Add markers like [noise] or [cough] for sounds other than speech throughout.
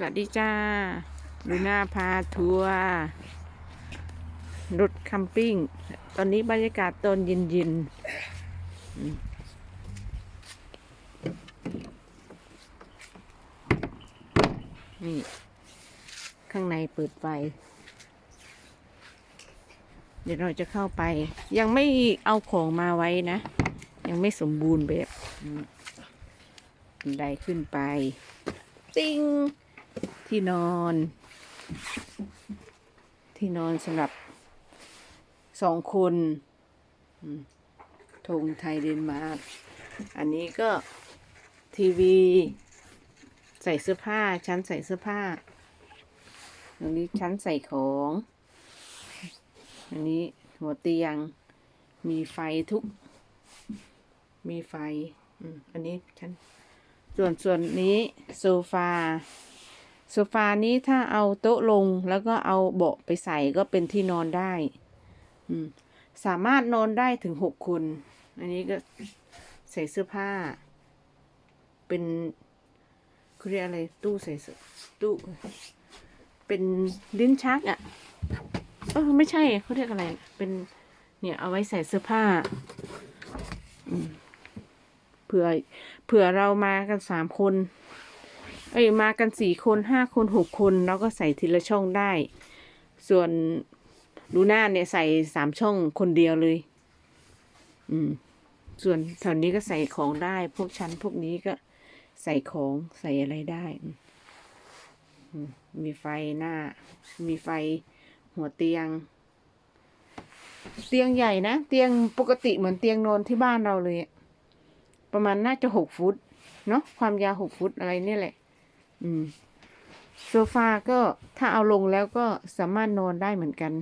สวัสดีจ้าลูน่าพาทัวร์รถคัมปิ้ง ตอนนี้บรรยากาศตอนเย็นๆอืมนี่ ข้างในเปิดไฟ เดี๋ยวเราจะเข้าไป ยังไม่เอาของมาไว้นะ ยังไม่สมบูรณ์แบบบันไดขึ้นไป ติ้ง ที่นอน ที่นอนสำหรับสองคนธงไทยเดนมาร์กอันนี้ก็ทีวี ใส่เสื้อผ้า ชั้นใส่เสื้อผ้าอันนี้ชั้นใส่ของ อันนี้หัวเตียง มีไฟทุก มีไฟ อันนี้ชั้น ส่วนส่วนนี้โซฟา โซฟานี้ถ้าเอาโต๊ะลงแล้วก็เอาเบาะไปใส่ก็เป็นที่นอนได้อืมสามารถนอนได้ถึงหกคน อันนี้ก็ใส่เสื้อผ้า เป็นเขาเรียกอะไรตู้ใส่เสื้อตู้ เป็นลิ้นชักอะ่ะเออไม่ใช่เขาเรียกอะไร เป็นเนี่ยเอาไว้ใส่เสื้อผ้าอืมเผื่อเผื่อเรามากันสามคน เอ้ยมากันสี่คนห้าคนหกคนเราก็ใส่ทีละช่องได้ ส่วนลูน่าเนี่ยใส่สามช่องคนเดียวเลย อืม ส่วนแถวนี้ก็ใส่ของได้ พวกชั้นพวกนี้ก็ใส่ของใส่อะไรได้ มีไฟหน้า มีไฟหัวเตียง เตียงใหญ่นะ เตียงปกติเหมือนเตียงนอนที่บ้านเราเลย ประมาณน่าจะหกฟุต เนาะความยาวหกฟุตอะไรเนี่ยแหละ อืมโซฟาก็ถ้าเอาลงแล้วก็สามารถนอนได้เหมือนกัน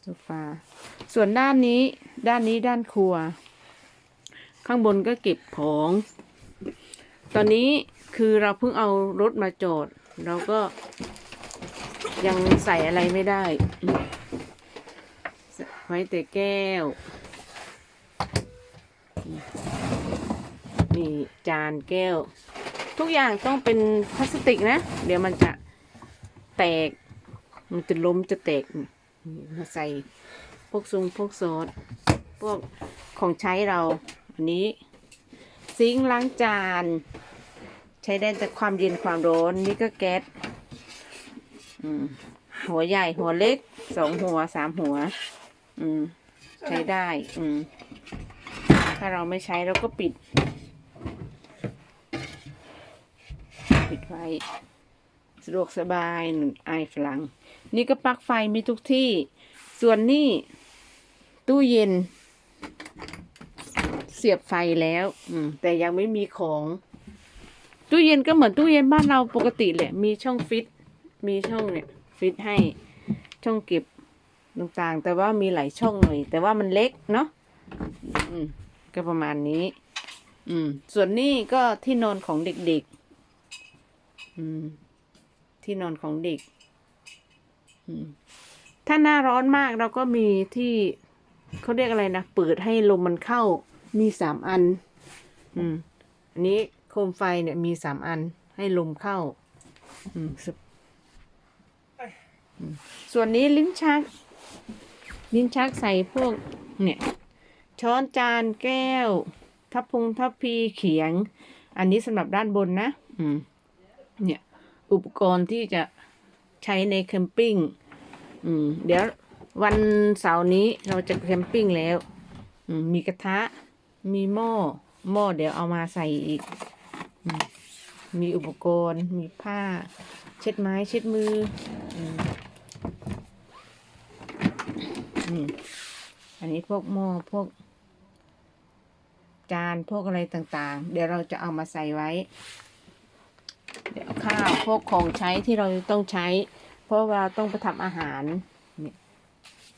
โซฟา ส่วนด้านนี้ด้านนี้ด้านครัว ข้างบนก็เก็บของ ตอนนี้คือเราเพิ่งเอารถมาจอด เราก็ยังใส่อะไรไม่ได้ ไว้แต่แก้ว นี่จานแก้ว ทุกอย่างต้องเป็นพลาสติกนะ เดี๋ยวมันจะแตก มันจะล้มจะแตกนี่มาใส่พวกซุงพวกซอสพวกของใช้เรา อันนี้ ซิงล้างจาน ใช้ได้แต่ความเย็นความร้อน นี่ก็แก๊สหัวใหญ่หัวเล็กสองหัวสามหัว อืม ใช้ได้ อืม ถ้าเราไม่ใช้เราก็ปิด ปิด ไฟ สะดวกสบายหนึ่งไอฝรั่งนี่ก็ปลั๊กไฟมีทุกที่ ส่วนนี่ตู้เย็น เสียบไฟแล้ว อืม แต่ยังไม่มีของ ตู้เย็นก็เหมือนตู้เย็นบ้านเราปกติแหละ มีช่องฟิต มีช่องเนี่ยฟิตให้ช่องเก็บต่างๆ แต่ว่ามีหลายช่องหน่อย แต่ว่ามันเล็กเนาะอืม ก็ประมาณนี้ อืม ส่วนนี้ก็ที่นอนของเด็กๆ ที่นอนของเด็กถ้าหน้าร้อนมากเราก็มีที่เขาเรียกอะไรนะ เปิดให้ลมมันเข้า มีสามอัน อืม อันนี้โคมไฟเนี่ยมีสามอันให้ลมเข้า อืมส่วนนี้ลิ้นชัก ลิ้นชักใส่พวก เนี่ย ช้อนจานแก้ว ทัพพงทัพพีเขียง อันนี้สำหรับด้านบนนะ อืม เนี่ย อุปกรณ์ที่จะใช้ในแคมปิ้งอืมเดี๋ยววันเสาร์นี้เราจะแคมปิ้งแล้วอืมมีกระทะ มีหม้อ หม้อเดี๋ยวเอามาใส่อีกอืมมีอุปกรณ์ มีผ้า เช็ดไม้ เช็ดมืออืมอืมอันนี้พวกหม้อ พวก จาน พวกอะไรต่างๆ เดี๋ยวเราจะเอามาใส่ไว้ เดี๋ยวข้าวพวกของใช้ที่เราต้องใช้ เพราะว่าต้องไปทำอาหารเนี่ย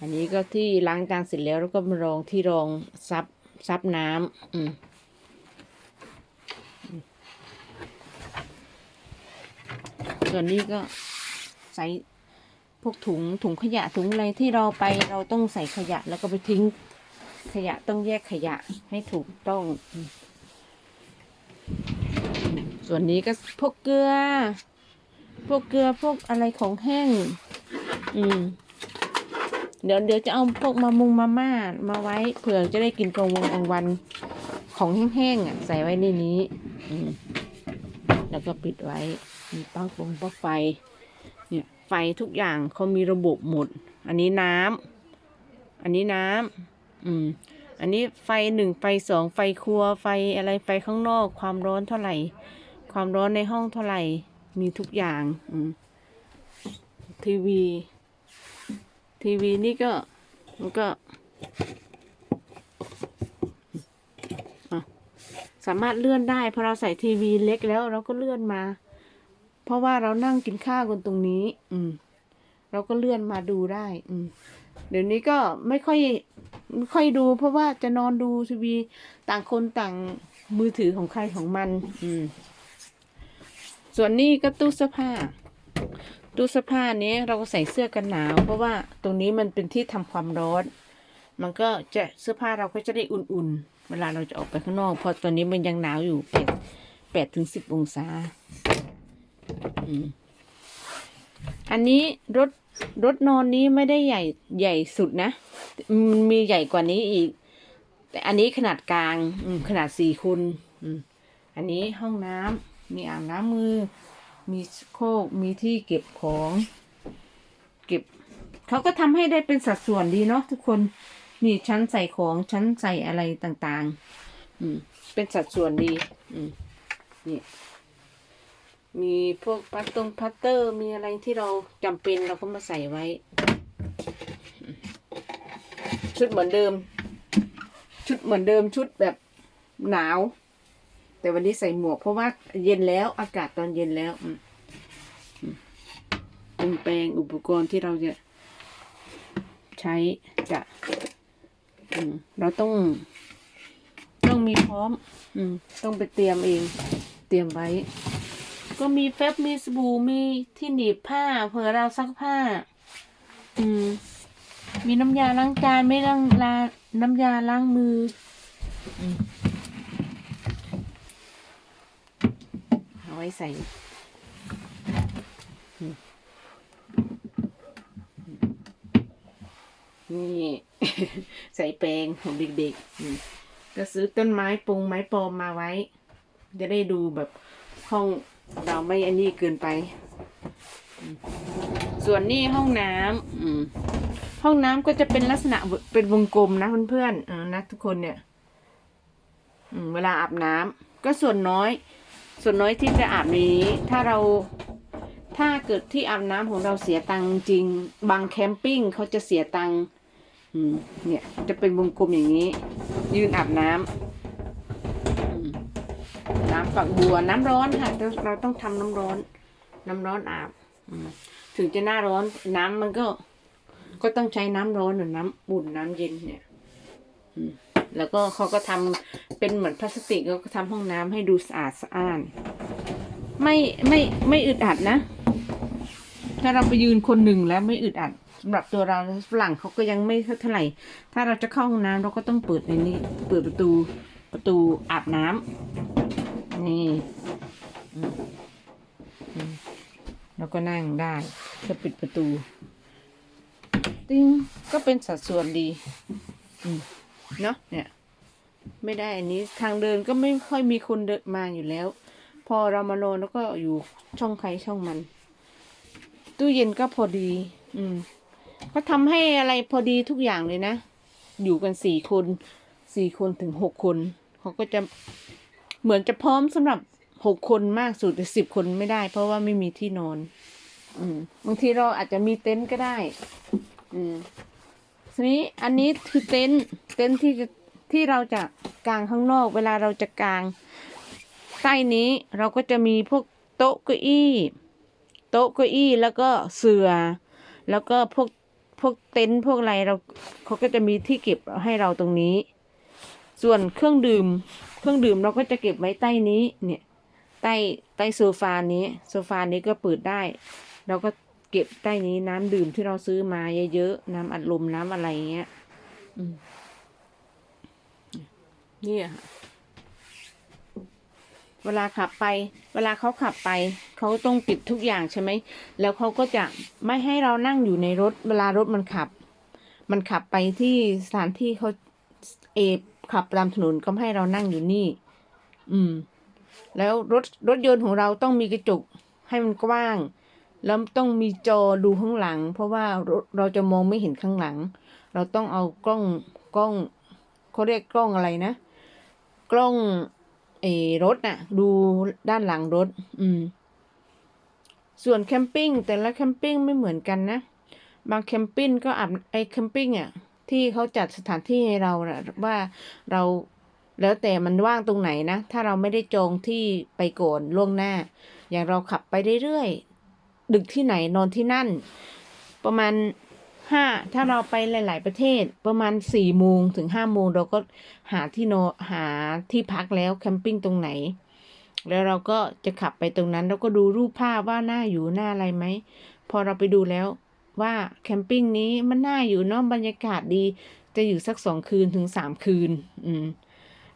อันนี้ก็ที่ล้างจานเสร็จแล้วแล้วก็มารองที่รองซับซับน้ำอืมส่วนนี้ก็ใส่พวกถุงถุงขยะถุงอะไรที่เราไปเราต้องใส่ขยะแล้วก็ไปทิ้งขยะต้องแยกขยะให้ถูกต้องอ ส่วนนี้ก็พวกเกลือ พวกเกลือพวกอะไรของแห้ง อืม เดี๋ยวเดี๋ยวจะเอาพวกมามุงมาม่ามาไว้เผื่อจะได้กินกลางวงกลางวันของแห้งๆอะใส่ไว้ในนี้ อืม แล้วก็ปิดไว้ มีปลั๊กฟงปลั๊กไฟ เนี่ย ไฟทุกอย่างเขามีระบบหมด อันนี้น้ำ อันนี้น้ำ อืมอันนี้ไฟหนึ่งไฟสองไฟครัวไฟอะไรไฟข้างนอกความร้อนเท่าไหร่ ความร้อนในห้องเท่าไหร่ มีทุกอย่างทีวี ทีวีนี่ก็ มันก็ สามารถเลื่อนได้พอเราใส่ทีวีเล็กแล้วเราก็เลื่อนมา เพราะว่าเรานั่งกินข้าวกันตรงนี้ อืม เราก็เลื่อนมาดูได้ อืม เดี๋ยวนี้ก็ไม่ค่อยไม่ค่อยดู เพราะว่าจะนอนดูทีวี ต่างคนต่างมือถือของใครของมัน อืม ส่วนนี้ก็ตู้เสื้อผ้า ตู้เสื้อผ้านี้เราก็ใส่เสื้อกันหนาว เพราะว่าตรงนี้มันเป็นที่ทำความร้อน มันก็จะเสื้อผ้าเราก็จะได้อุ่นๆ เวลาเราจะออกไปข้างนอก เพราะตอนนี้มันยังหนาวอยู่แปดแปดถึงสิบองศา อันนี้รถรถนอนนี้ไม่ได้ใหญ่ใหญ่สุดนะมันมีใหญ่กว่านี้อีก แต่อันนี้ขนาดกลางขนาดสี่คนอืมอันนี้ห้องน้ำ มีอ่างน้ำมือ มีโคกมีที่เก็บของ เก็บ เขาก็ทำให้ได้เป็นสัดส่วนดีเนาะทุกคน นี่ชั้นใส่ของชั้นใส่อะไรต่างๆ อืม เป็นสัดส่วนดี อืม นี่ มีพวกพัตตงพัตเตอร์ มีอะไรที่เราจำเป็นเราก็มาใส่ไว้ ชุดเหมือนเดิม ชุดเหมือนเดิมชุดแบบหนาว แต่วันนี้ใส่หมวกเพราะว่าเย็นแล้วอากาศตอนเย็นแล้วอืมอืมปรุงแปลงอุปกรณ์ที่เราจะใช้จะเราต้อง ต้องมีพร้อมอมต้องไปเตรียมเอง เตรียมไว้ ก็มีเฟบมีสบู่มีที่หนีบผ้าเผื่อเราซักผ้า อืม มีน้ำยาล้างจานไม่ล้างลาน้ำยาล้างมือ อืม เอา ไว้ใส่นี่ใส่แปรงของเด็กๆก็ซื้อต้นไม้ปรุงไม้ปลอมมาไว้ จะได้ดูแบบห้องเราไม่อันนี้เกินไป ส่วนนี้ห้องน้ำห้องน้ำก็จะเป็นลักษณะเป็นวงกลมนะเพื่อนๆนะทุกคนเนี่ยเวลาอาบน้ำก็ส่วนน้อย ส่วนน้อยที่จะอาบในนี้ ถ้าเราถ้าเกิดที่อาบน้ำของเราเสียตังค์จริง บางแคมปิ้งเขาจะเสียตังค์เนี่ยจะเป็นวงกลมอย่างนี้ ยืนอาบน้ำอืมน้ำฝักบัวน้ำร้อนค่ะเราต้องทำน้ำร้อน น้ำร้อนอาบอถึงจะหน้าร้อนน้ำมันก็ ก็ต้องใช้น้ำร้อนหรือน้ำอุ่นน้ำเย็นเนี่ย อืม แล้วก็เขาก็ทำเป็นเหมือนพลาสติกแล้วก็ทำห้องน้ำให้ดูสะอาดสะอ้าน ไม่ไม่ไม่อึดอัดนะ ถ้าเราไปยืนคนหนึ่งแล้วไม่อึดอัดสำหรับตัวเราฝรั่งเขาก็ยังไม่เท่าไหร่ ถ้าเราจะเข้าห้องน้ำเราก็ต้องเปิดในนี้ เปิดประตูประตูอาบน้ำนี่แล้วก็นั่งได้ก็ปิดประตู ติ้งก็เป็นสัดส่วนดี อืม เนาะเนี่ย ไม่ได้อันนี้ทางเดินก็ไม่ค่อยมีคนเดินมาอยู่แล้ว พอเรามานอนแล้วก็อยู่ช่องใครช่องมัน ตู้เย็นก็พอดี อืมก็ทำให้อะไรพอดีทุกอย่างเลยนะ อยู่กันสี่คนสี่คนถึงหกคนเขาก็จะเหมือนจะพร้อมสำหรับหกคนมากสุดแต่สิบคนไม่ได้ เพราะว่าไม่มีที่นอน อืมบางทีเราอาจจะมีเต็นท์ก็ได้ อืม ทีนี้อันนี้คือเต็นท์เต็นท์ที่จะที่เราจะกางข้างนอก เวลาเราจะกางใต้นี้เราก็จะมีพวกโต๊ะเก้าอี้โต๊ะเก้าอี้แล้วก็เสื่อแล้วก็พวกพวกเต็นท์พวกอะไรเราเขาก็จะมีที่เก็บให้เราตรงนี้ ส่วนเครื่องดื่ม เครื่องดื่มเราก็จะเก็บไว้ใต้นี้เนี่ยใต้ใต้โซฟานี้โซฟานี้ก็เปิดได้ เราก็ เก็บใต้นี้น้ำดื่มที่เราซื้อมาเยอะๆน้ำอัดลมน้ำอะไรเงี้ยนี่ยค่ะเวลาขับไป เวลาเขาขับไป เขาต้องปิดทุกอย่างใช่ไหม แล้วเขาก็จะไม่ให้เรานั่งอยู่ในรถ เวลารถมันขับ มันขับไปที่สถานที่เขาเออขับตามถนนก็ให้เรานั่งอยู่นี่ อืม แล้วรถรถยนต์ของเราต้องมีกระจกให้มันกว้าง แล้วต้องมีจอดูข้างหลัง เพราะว่าเราจะมองไม่เห็นข้างหลัง เราต้องเอากล้องกล้องเขาเรียกกล้องอะไรนะ กล้องเอรถน่ะ ดูด้านหลังรถ อืม ส่วนแคมปิ้งแต่ละแคมปิ้งไม่เหมือนกันนะ บางแคมปิ้งก็อาบไอแคมปิ้งอะที่เขาจัดสถานที่ให้เรานะว่าเราแล้วแต่มันว่างตรงไหนนะ ถ้าเราไม่ได้จองที่ไปก่อนล่วงหน้า อย่างเราขับไปเรื่อย ดึกที่ไหนนอนที่นั่น ประมาณห้าถ้าเราไปหลาย ๆ ประเทศประมาณสี่โมงถึงห้าโมงเราก็หาที่นอนหาที่พักแล้วแคมปิ้งตรงไหน แล้วเราก็จะขับไปตรงนั้นแล้วก็ดูรูปภาพว่าหน่าอยู่หน่าอะไรไหม พอเราไปดูแล้วว่าแคมปิ้งนี้มันน่าอยู่เนาะบรรยากาศดี จะอยู่สักสองคืนถึงสามคืน อืม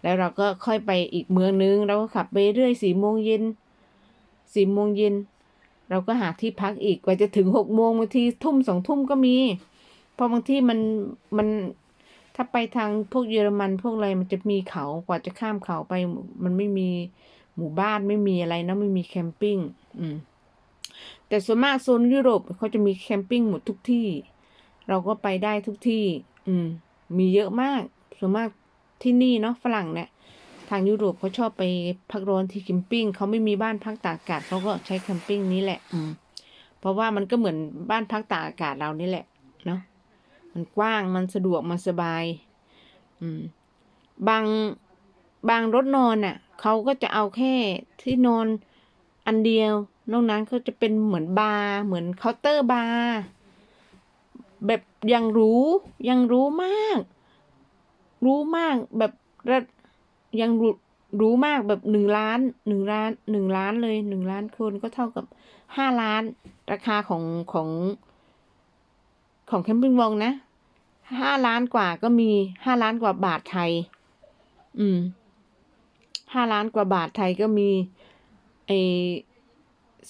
แล้วเราก็ค่อยไปอีกเมืองนึง เราก็ขับไปเรื่อยสี่โมงเย็นสี่โมงเย็น เราก็หาที่พักอีกกว่าจะถึงหกโมงบางทีทุ่มสองทุ่มก็มี เพราะบางที่มันมันถ้าไปทางพวกเยอรมันพวกอะไรมันจะมีเขากว่าจะข้ามเขาไป มันไม่มีหมู่บ้านไม่มีอะไรนะไม่มีแคมปิ้งอืมแต่ส่วนมากโซนยุโรปเขาจะมีแคมปิ้งหมดทุกที่ เราก็ไปได้ทุกที่ อืม มีเยอะมากส่วนมากที่นี่เนาะฝรั่งเนี่ย ทางยุโรปเขาชอบไปพักร้อนที่แคมปิ้งเขาไม่มีบ้านพักตากอากาศเขาก็ใช้แคมปิ้งนี้แหละ อืม เพราะว่ามันก็เหมือนบ้านพักตากอากาศเรานี่แหละเนาะมันกว้างมันสะดวกมันสบาย อืม บางบางรถนอนน่ะเขาก็จะเอาแค่ที่นอนอันเดียวนอกนั้นก็จะเป็นเหมือนบาร์เหมือนเคาน์เตอร์บาร์แบบยังรู้ยังรู้มาก รู้มากแบบระ ยังรู้มากแบบหนึ่งล้านหนึ่งล้านหนึ่งล้านเลยหนึ่งล้านคนก็เท่ากับห้าล้าน ราคาของของ ของแคมปิ้งวองนะห้าล้านกว่าก็มีห้าล้านกว่าบาทไทย อืมห้าล้านกว่าบาทไทยก็มีไอ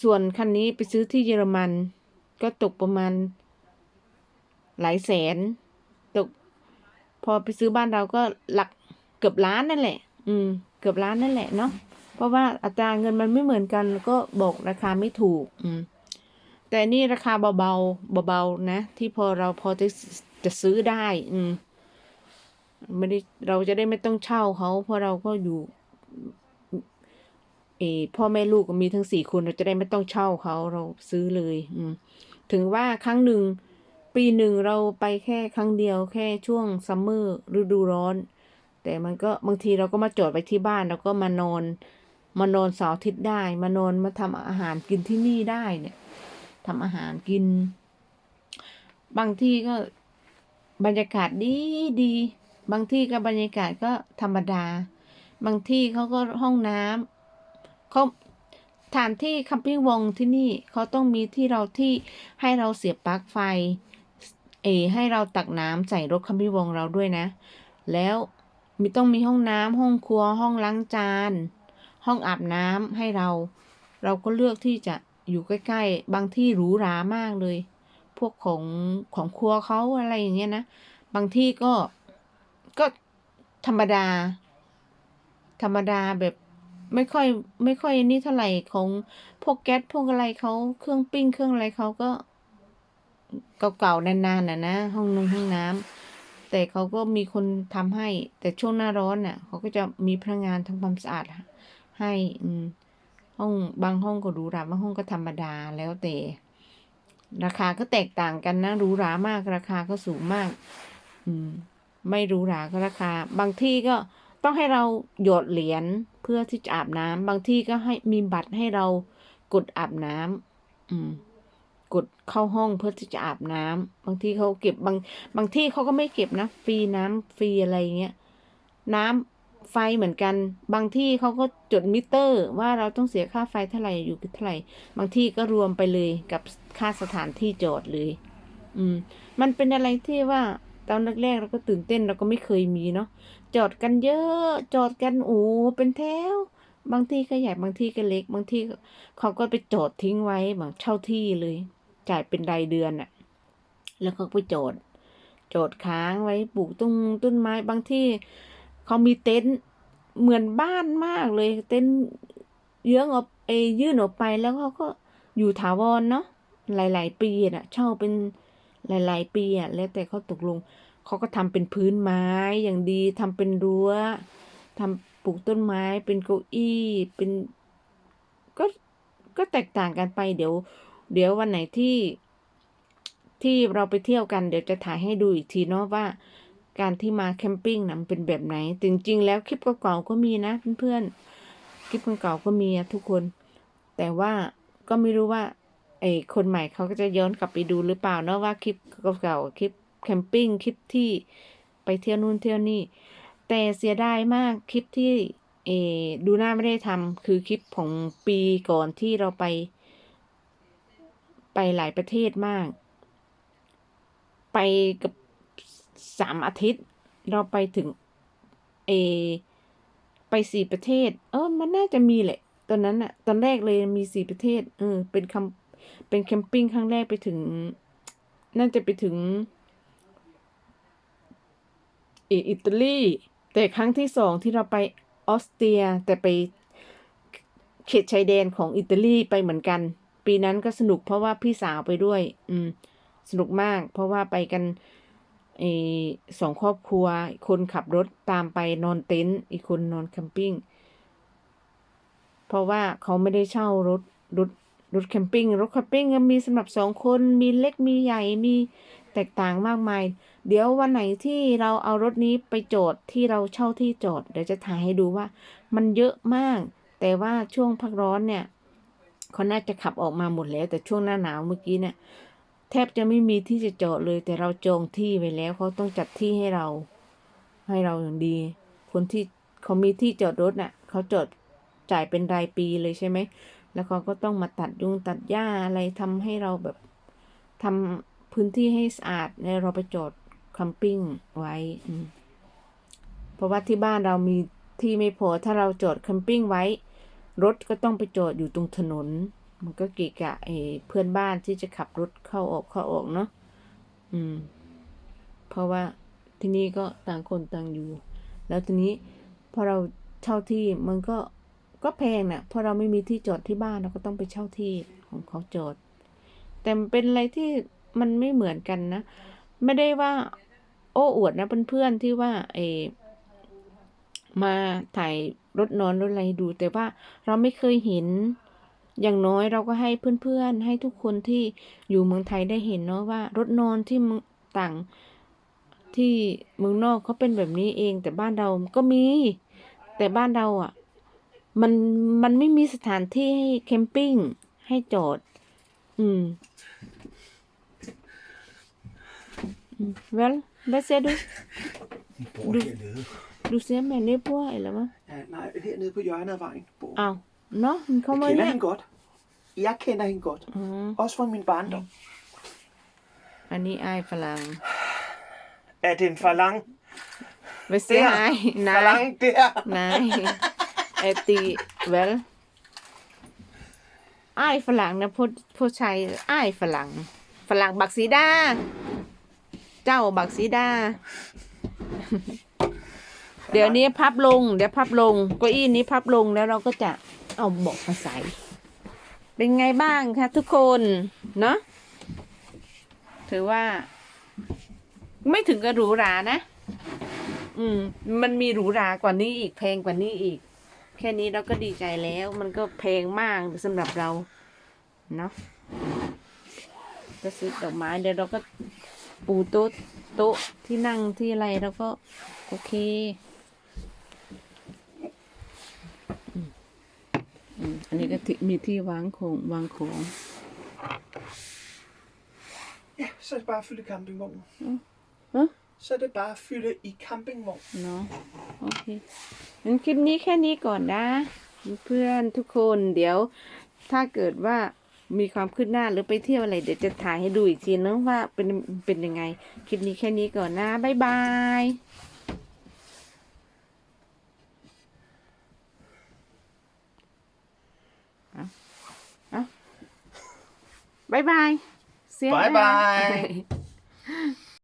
ส่วนคันนี้ไปซื้อที่เยอรมัน ก็ตกประมาณ หลายแสน ตก พอไปซื้อบ้านเราก็หลักเกือบล้านนั่นแหละ อืม เกือบล้านนั่นแหละเนาะเพราะว่าอัตราเงินมันไม่เหมือนกันแล้วก็บอกราคาไม่ถูก อืม แต่นี่ราคาเบาๆเบาๆนะ ที่พอเราพอจะจะซื้อได้ อืมไม่ได้เราจะได้ไม่ต้องเช่าเขาเพราะเราก็อยู่เออพ่อแม่ลูกก็มีทั้งสี่คนเราจะได้ไม่ต้องเช่าเขาเราซื้อเลย อืม ถึงว่าครั้งหนึ่งปีหนึ่งเราไปแค่ครั้งเดียวแค่ช่วงซัมเมอร์ฤดูร้อน แต่มันก็บางทีเราก็มาจอดไว้ที่บ้านแล้วก็มานอนมานอนเสาร์อาทิตย์ได้ มานอนมาทำอาหารกินที่นี่ได้เนี่ยทำอาหารกิน บางที่ก็บรรยากาศดีดี บางที่ก็บรรยากาศก็ธรรมดา บางที่เขาก็ห้องน้ำเขาฐานที่คัมปิ้งวงที่นี่เขาต้องมีที่เราที่ให้เราเสียบปลั๊กไฟ เอ ให้เราตักน้ำใส่รถคัมปิ้งวงเราด้วยนะ แล้ว มีต้องมีห้องน้ำห้องครัวห้องล้างจาน ห้องอาบน้ำให้เรา เราก็เลือกที่จะอยู่ใกล้ๆ บางที่หรูหรามากเลย พวกของของครัวเขาอะไรอย่างเงี้ยนะ บางที่ก็ก็ธรรมดา ธรรมดาแบบไม่ค่อยไม่ค่อยนี่เท่าไหร่ของพวกแก๊สพวกอะไรเขาเครื่องปิ้งเครื่องอะไรเขาก็เก่าๆนานๆน่ะนะ ห้องนงห้องน้ำ แต่เขาก็มีคนทำให้ แต่ช่วงหน้าร้อนน่ะเขาก็จะมีพนักงานทำความสะอาดให้อืมห้องบางห้องก็หรูหราบางห้องก็ธรรมดาแล้วแต่ ราคาก็แตกต่างกันนะหรูหรามากราคาก็สูงมาก อืม ไม่หรูหราก็ราคา บางที่ก็ต้องให้เราหยดเหรียญเพื่อที่จะอาบน้ำบางที่ก็ให้มีบัตรให้เรากดอาบน้ำอืม กดเข้าห้องเพื่อที่จะอาบน้ำบางที่เขาเก็บบางบางที่เขาก็ไม่เก็บนะฟรีน้ำฟรีอะไรเงี้ยน้ำไฟเหมือนกัน บางที่เขาก็จดมิเตอร์ ว่าเราต้องเสียค่าไฟเท่าไหร่อยู่เท่าไหร่ บางที่ก็รวมไปเลยกับค่าสถานที่จอดเลย อืม มันเป็นอะไรที่ว่าตอนแรกๆเราก็ตื่นเต้นเราก็ไม่เคยมีเนาะจอดกันเยอะ จอดกันโอ้เป็นแถวบางที่ก็ใหญ่บางที่ก็เล็ก บางที่เขาก็ไปจอดทิ้งไว้แบบเช่าที่เลย จ่ายเป็นรายเดือนอะแล้วก็ไปโจอดจอดค้างไว้ปลูกต้นต้นไม้บางที่เขามีเต็นท์เหมือนบ้านมากเลย เต็นท์เยื้องออกเอยยื่นออกไปแล้วเขาก็อยู่ถาวรเนาะหลาย ๆ ปีน่ะ เช่าเป็นหลาย ๆ ปีอะแล้วแต่เขาตกลงเขาก็ทำเป็นพื้นไม้อย่างดีทำเป็นรั้วทำปลูกต้นไม้เป็นเก้าอี้เป็นก็ก็แตกต่างกันไปเดี๋ยว เดี๋ยววันไหนที่ที่เราไปเที่ยวกันเดี๋ยวจะถ่ายให้ดูอีกทีเนาะว่า การที่มาแคมปิ้งนะมันเป็นแบบไหนจริงๆแล้วคลิปเก่าๆก็มีนะเพื่อนๆคลิปเก่าๆก็มีทุกคน แต่ว่าก็ไม่รู้ว่าไอ้คนใหม่เขาก็จะย้อนกลับไปดูหรือเปล่าเนาะว่าคลิปเก่าๆคลิปแคมปิ้งคลิปที่ไปเที่ยวนู่นเที่ยวนี่แต่เสียดายมากคลิปที่เออดูหน้าไม่ได้ทำคือคลิปของปีก่อนที่เราไป ไปหลายประเทศมาก ไปกับสามอาทิตย์ เราไปถึงเอไปสี่ประเทศ เออ มันน่าจะมีแหละ ตอนนั้นอะตอนแรกเลยมีสี่ประเทศ เออ เป็นคำเป็นแคมปิ้งครั้งแรกไปถึง น่าจะไปถึงอิตาลี แต่ครั้งที่สองที่เราไปออสเตรีย แต่ไปเขตชายแดนของอิตาลีไปเหมือนกัน ปีนั้นก็สนุกเพราะว่าพี่สาวไปด้วย อืม สนุกมาก เพราะว่าไปกันเอสองครอบครัว คนขับรถตามไปนอนเต็นท์อีกคนนอนแคมปิ้ง เพราะว่าเขาไม่ได้เช่ารถรถรถแคมปิ้งรถแคมปิ้งมีสำหรับสองคนมีเล็กมีใหญ่มีแตกต่างมากมาย เดี๋ยววันไหนที่เราเอารถนี้ไปจอดที่เราเช่าที่จอดเดี๋ยวจะถ่ายให้ดูว่า มันเยอะมาก แต่ว่าช่วงพักร้อนเนี่ย เขาน่าจะขับออกมาหมดแล้ว แต่ช่วงหน้าหนาวเมื่อกี้เนี่ยแทบจะไม่มีที่จะจอดเลย แต่เราจองที่ไว้แล้วเขาต้องจัดที่ให้เรา ให้เราอย่างดี คนที่เขามีที่จอดรถน่ะเขาจอดจ่ายเป็นรายปีเลยใช่ไหมแล้วเขาก็ต้องมาตัดยุงตัดหญ้าอะไรทำให้เราแบบทำพื้นที่ให้สะอาดแล้วเราไปจอดคัมปิ้งไว้เพราะว่าที่บ้านเรามีที่ไม่พอถ้าเราจอดคัมปิ้งไว้ รถก็ต้องไปจอดอยู่ตรงถนน มันก็เกะกะไอ้เพื่อนบ้านที่จะขับรถเข้าออกเข้าออกเนาะอืม เพราะว่าที่นี่ก็ต่างคนต่างอยู่ แล้วทีนี้พอเราเช่าที่มันก็ก็แพงนะ่ะเพราะเราไม่มีที่จอดที่บ้านเราก็ต้องไปเช่าที่ของเขาจอด แต่เป็นอะไรที่มันไม่เหมือนกันนะ ไม่ได้ว่า โอ้อวดนะเพื่อนๆที่ว่าเออมาถ่าย รถนอนรถอะไรให้ดู แต่ว่าเราไม่เคยเห็น อย่างน้อยเราก็ให้เพื่อนๆ ให้ทุกคนที่อยู่เมืองไทยได้เห็นเนาะว่ารถนอนที่เมืองต่างที่เมืองนอกเขาเป็นแบบนี้เอง แต่บ้านเราก็มี แต่บ้านเราอะ มันมันไม่มีสถานที่ให้แคมปิ้งให้จอด อืมอืม well hvad ser du Hun bor Du- dernede. du ser mig ned på eller hvad Ja, nej, hernede på hjørnet af vejen bor hun. อ้าวเนาะมันเข้า Jeg มา kender เนี่ย hende godt. Jeg kender hende godt. อืม Også fra min barndom. อันนี้อายฝรั่ง Er det en falang? ไปเสียหายนาย Falang der. นายเอตีเวลอ้ายฝรั่งนะผู้ผู้ชายอ้ายฝรั่ง ฝรั่งบักสีดา เจ้าบักสีดา เดี๋ยวนี้พับลง เดี๋ยวพับลงเก้าอี้นี้พับลงแล้วเราก็จะเอาเบาะมาใส่เป็นไงบ้างคะทุกคนเนาะถือว่า ไม่ถึงกับหรูหรานะ อืม มันมีหรูหรากว่านี้อีกแพงกว่านี้อีก แค่นี้เราก็ดีใจแล้ว มันก็แพงมากสำหรับเราเนาะก็ซื้อดอกไม้เดี๋ยวเราก็ปูโต๊ะโต๊ะที่นั่งที่อะไรเราก็โอเค อืม อืมอันนี้ก็ที่มีที่วางของวางของ Ja, så er det bare at fylde campingvognen. Hvad? Så er det bare at fylde i campingvognen. เนาะโอเคงั้นคลิปนี้แค่นี้ก่อนนะ เพื่อนทุกคนเดี๋ยว ถ้าเกิดว่ามีความคืบหน้าหรือไปเที่ยวอะไร เดี๋ยวจะถ่ายให้ดูอีกทีนึงว่าเป็นเป็นยังไง คลิปนี้แค่นี้ก่อนนะ บ๊ายบาย Bye bye. See you. Bye bye. [laughs]